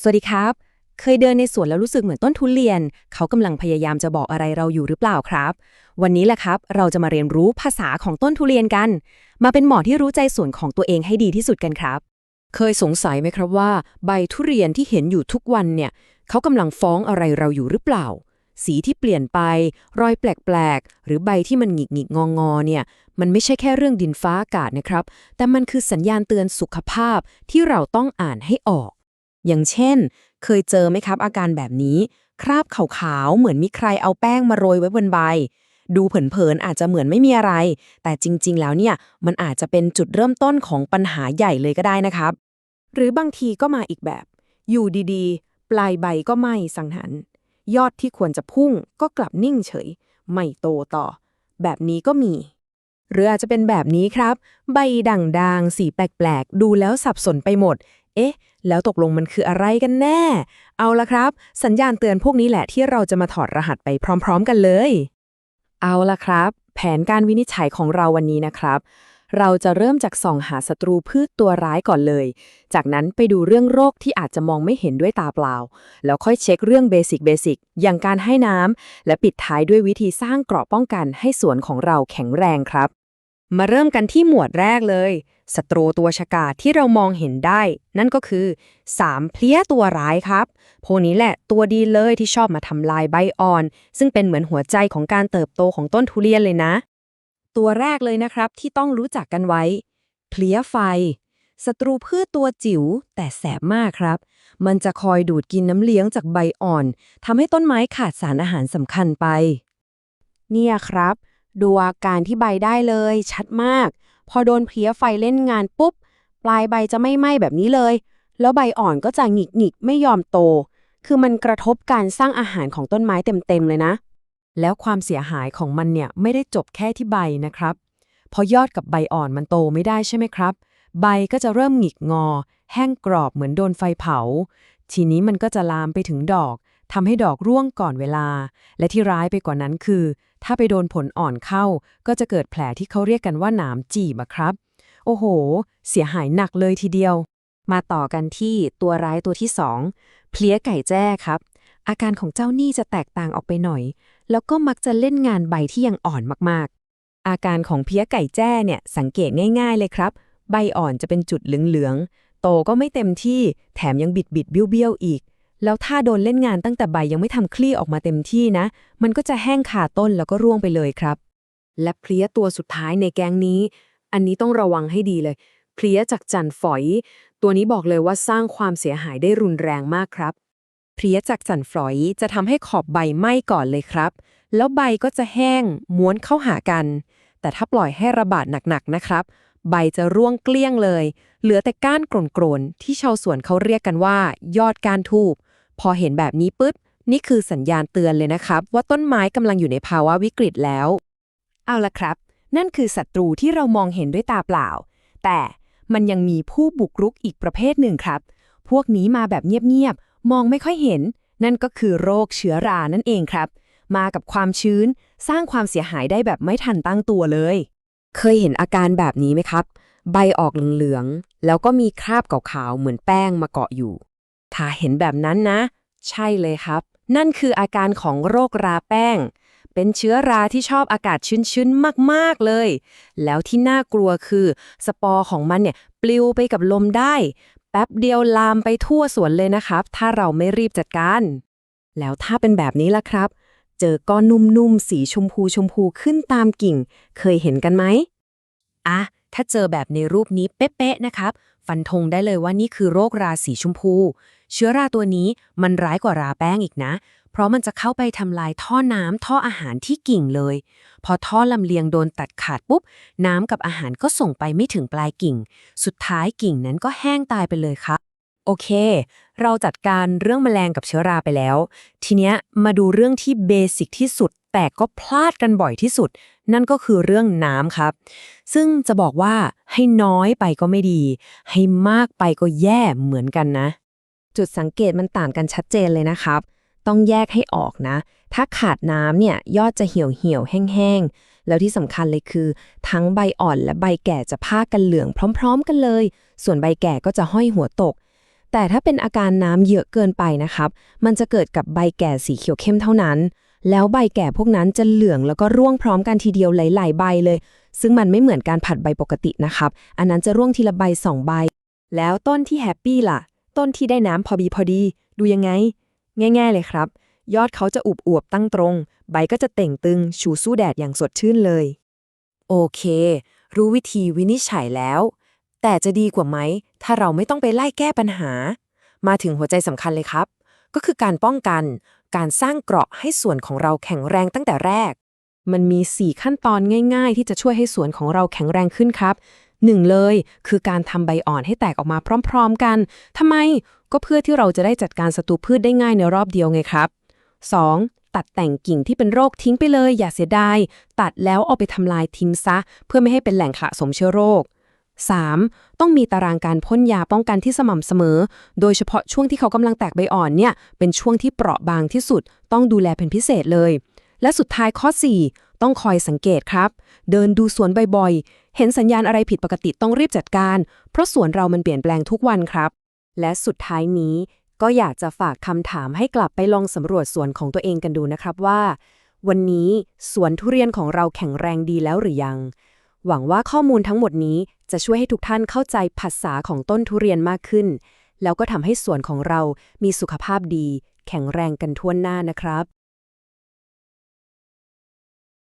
สวัสดีครับ เคยเดินในสวนแล้วรู้สึกเหมือนต้นทุเรียน เขากำลังพยายามจะบอกอะไรเราอยู่หรือเปล่าครับ วันนี้แหละครับ เราจะมาเรียนรู้ภาษาของต้นทุเรียนกัน มาเป็นหมอที่รู้ใจสวนของตัวเองให้ดีที่สุดกันครับ เคยสงสัยไหมครับว่า ใบทุเรียนที่เห็นอยู่ทุกวันเนี่ย เขากำลังฟ้องอะไรเราอยู่หรือเปล่า สีที่เปลี่ยนไป รอยแปลกๆ หรือใบที่มันหงิกหงิกงองอเนี่ย มันไม่ใช่แค่เรื่องดินฟ้าอากาศนะครับ แต่มันคือสัญญาณเตือนสุขภาพที่เราต้องอ่านให้ออก อย่างเช่น เคยเจอไหมครับ อาการแบบนี้ คราบขาวๆ เหมือนมีใครเอาแป้งมาโรยไว้บนใบ ดูเผินๆ อาจจะเหมือนไม่มีอะไร แต่จริงๆ แล้วเนี่ย มันอาจจะเป็นจุดเริ่มต้นของปัญหาใหญ่เลยก็ได้นะครับ หรือบางทีก็มาอีกแบบ อยู่ดีๆ ปลายใบก็ไหม้สังหันยอดที่ควรจะพุ่งก็กลับนิ่งเฉย ไม่โตต่อ แบบนี้ก็มี หรืออาจจะเป็นแบบนี้ครับ ใบด่างๆ สีแปลกๆ ดูแล้วสับสนไปหมด เอ๊ะ แล้วตกลงมันคืออะไรกันแน่ เอาละครับ สัญญาณเตือนพวกนี้แหละที่เราจะมาถอดรหัสไปพร้อม ๆ กันเลย เอาละครับ แผนการวินิจฉัยของเราวันนี้นะครับ เราจะเริ่มจากส่องหาศัตรูพืชตัวร้ายก่อนเลย จากนั้นไปดูเรื่องโรคที่อาจจะมองไม่เห็นด้วยตาเปล่า แล้วค่อยเช็คเรื่องเบสิกเบสิกอย่างการให้น้ำและปิดท้ายด้วยวิธีสร้างเกราะป้องกันให้สวนของเราแข็งแรงครับ มาเริ่มกันที่หมวดแรกเลยศัตรูตัวฉกาจที่เรามองเห็นได้ นั่นก็คือ3เพลี้ยตัวร้ายครับ พวกนี้แหละตัวดีเลยที่ชอบมาทำลายใบอ่อน ซึ่งเป็นเหมือนหัวใจของการเติบโตของต้นทุเรียนเลยนะ ตัวแรกเลยนะครับที่ต้องรู้จักกันไว้ เพลี้ยไฟศัตรูพืชตัวจิ๋วแต่แสบมากครับ มันจะคอยดูดกินน้ำเลี้ยงจากใบอ่อนทำให้ต้นไม้ขาดสารอาหารสำคัญไป เนี่ยครับ ดูอาการที่ใบได้เลย ชัดมาก พอโดนเพลี้ยไฟเล่นงานปุ๊บ ปลายใบจะไม่ไหม้แบบนี้เลย แล้วใบอ่อนก็จะหงิกหงิกไม่ยอมโต คือมันกระทบการสร้างอาหารของต้นไม้เต็มๆเลยนะ แล้วความเสียหายของมันเนี่ยไม่ได้จบแค่ที่ใบนะครับ พอยอดกับใบอ่อนมันโตไม่ได้ใช่ไหมครับ ใบก็จะเริ่มหงิกงอ แห้งกรอบเหมือนโดนไฟเผา ทีนี้มันก็จะลามไปถึงดอก ทำให้ดอกร่วงก่อนเวลา และที่ร้ายไปกว่านั้นคือ ถ้าไปโดนผลอ่อนเข้า ก็จะเกิดแผลที่เขาเรียกกันว่าหนามจีบครับ โอ้โห เสียหายหนักเลยทีเดียว มาต่อกันที่ตัวร้ายตัวที่2เพลี้ยไก่แจ้ครับ อาการของเจ้านี่จะแตกต่างออกไปหน่อย แล้วก็มักจะเล่นงานใบที่ยังอ่อนมากๆ อาการของเพลี้ยไก่แจ้เนี่ยสังเกตง่าย ๆเลยครับ ใบอ่อนจะเป็นจุดเหลืองๆโตก็ไม่เต็มที่แถมยังบิดบิดๆเบี้ยวๆอีก แล้วถ้าโดนเล่นงานตั้งแต่ใบยังไม่ทำคลี่ออกมาเต็มที่นะ มันก็จะแห้งคาต้นแล้วก็ร่วงไปเลยครับ และเพลี้ยตัวสุดท้ายในแกงนี้ อันนี้ต้องระวังให้ดีเลย เพลี้ยจากจันฝอย ตัวนี้บอกเลยว่าสร้างความเสียหายได้รุนแรงมากครับ เพลี้ยจากจันฝอยจะทำให้ขอบใบไหม้ก่อนเลยครับ แล้วใบก็จะแห้ง ม้วนเข้าหากัน แต่ถ้าปล่อยให้ระบาดหนักๆนะครับ ใบจะร่วงเกลี้ยงเลย เหลือแต่ก้านกรนๆที่ชาวสวนเขาเรียกกันว่า ยอดก้านทูบ พอเห็นแบบนี้ปุ๊บ นี่คือสัญญาณเตือนเลยนะครับ ว่าต้นไม้กำลังอยู่ในภาวะวิกฤตแล้ว เอาละครับ นั่นคือศัตรูที่เรามองเห็นด้วยตาเปล่า แต่มันยังมีผู้บุกรุกอีกประเภทหนึ่งครับ พวกนี้มาแบบเงียบๆ มองไม่ค่อยเห็น นั่นก็คือโรคเชื้อรานั่นเองครับ มากับความชื้น สร้างความเสียหายได้แบบไม่ทันตั้งตัวเลย เคยเห็นอาการแบบนี้ไหมครับ ใบออกเหลืองๆ แล้วก็มีคราบขาวๆ เหมือนแป้งมาเกาะอยู่ ถ้าเห็นแบบนั้นนะ ใช่เลยครับ นั่นคืออาการของโรคราแป้ง เป็นเชื้อราที่ชอบอากาศชื้นๆ มากๆเลย แล้วที่น่ากลัวคือ สปอร์ของมันเนี่ยปลิวไปกับลมได้ แป๊บเดียวลามไปทั่วสวนเลยนะครับ ถ้าเราไม่รีบจัดการ แล้วถ้าเป็นแบบนี้ล่ะครับ เจอก้อนนุ่มๆ สีชมพูชมพูขึ้นตามกิ่ง เคยเห็นกันไหม อะถ้าเจอแบบในรูปนี้เป๊ะๆนะครับ ฟันธงได้เลยว่านี่คือโรคราสีชมพู เชื้อราตัวนี้มันร้ายกว่าราแป้งอีกนะ เพราะมันจะเข้าไปทำลายท่อน้ำท่ออาหารที่กิ่งเลย พอท่อลำเลียงโดนตัดขาดปุ๊บ น้ำกับอาหารก็ส่งไปไม่ถึงปลายกิ่ง สุดท้ายกิ่งนั้นก็แห้งตายไปเลยครับโอเค เราจัดการเรื่องแมลงกับเชื้อราไปแล้ว ทีเนี้ยมาดูเรื่องที่เบสิกที่สุด แต่ก็พลาดกันบ่อยที่สุด นั่นก็คือเรื่องน้ำครับ ซึ่งจะบอกว่าให้น้อยไปก็ไม่ดี ให้มากไปก็แย่เหมือนกันนะ จุดสังเกตมันต่างกันชัดเจนเลยนะครับ ต้องแยกให้ออกนะ ถ้าขาดน้ำเนี่ยยอดจะเหี่ยวเหี่ยวแห้งๆ แล้วที่สำคัญเลยคือ ทั้งใบอ่อนและใบแก่จะพากันเหลืองพร้อม ๆ กันเลย ส่วนใบแก่ก็จะห้อยหัวตกแต่ถ้าเป็นอาการน้ำเยอะเกินไปนะครับ มันจะเกิดกับใบแก่สีเขียวเข้มเท่านั้น แล้วใบแก่พวกนั้นจะเหลืองแล้วก็ร่วงพร้อมกันทีเดียวหลาย ๆ ใบเลย ซึ่งมันไม่เหมือนการผัดใบปกตินะครับ อันนั้นจะร่วงทีละใบสองใบ แล้วต้นที่แฮปปี้ล่ะ ต้นที่ได้น้ำพอดีพอดี ดูยังไง ง่าย ๆ เลยครับ ยอดเขาจะอุบอวบตั้งตรง ใบก็จะเต่งตึง ชูสู้แดดอย่างสดชื่นเลย โอเค รู้วิธีวินิจฉัยแล้ว แต่จะดีกว่าไหม ถ้าเราไม่ต้องไปไล่แก้ปัญหา มาถึงหัวใจสำคัญเลยครับ ก็คือการป้องกัน การสร้างเกราะให้ส่วนของเราแข็งแรงตั้งแต่แรก มันมี 4 ขั้นตอนง่าย ๆ ที่จะช่วยให้สวนของเราแข็งแรงขึ้นครับหนึ่งเลยคือการทำใบอ่อนให้แตกออกมาพร้อม ๆ กันทำไมก็เพื่อที่เราจะได้จัดการศัตรูพืชได้ง่ายในรอบเดียวไงครับ 2. ตัดแต่งกิ่งที่เป็นโรคทิ้งไปเลย อย่าเสียดาย ตัดแล้วเอาไปทำลายทิ้งซะ เพื่อไม่ให้เป็นแหล่งสะสมเชื้อโรค 3. ต้องมีตารางการพ่นยาป้องกันที่สม่ำเสมอ โดยเฉพาะช่วงที่เขากำลังแตกใบอ่อนเนี่ยเป็นช่วงที่เปราะบางที่สุด ต้องดูแลเป็นพิเศษเลย และสุดท้ายข้อ 4 ต้องคอยสังเกตครับ เดินดูสวนบ่อยๆ เห็นสัญญาณอะไรผิดปกติต้องรีบจัดการ เพราะสวนเรามันเปลี่ยนแปลงทุกวันครับ และสุดท้ายนี้ ก็อยากจะฝากคำถามให้กลับไปลองสำรวจสวนของตัวเองกันดูนะครับว่า วันนี้สวนทุเรียนของเราแข็งแรงดีแล้วหรือยัง หวังว่าข้อมูลทั้งหมดนี้จะช่วยให้ทุกท่านเข้าใจภาษาของต้นทุเรียนมากขึ้น แล้วก็ทำให้สวนของเรามีสุขภาพดี แข็งแรงกันทั่วหน้านะครับ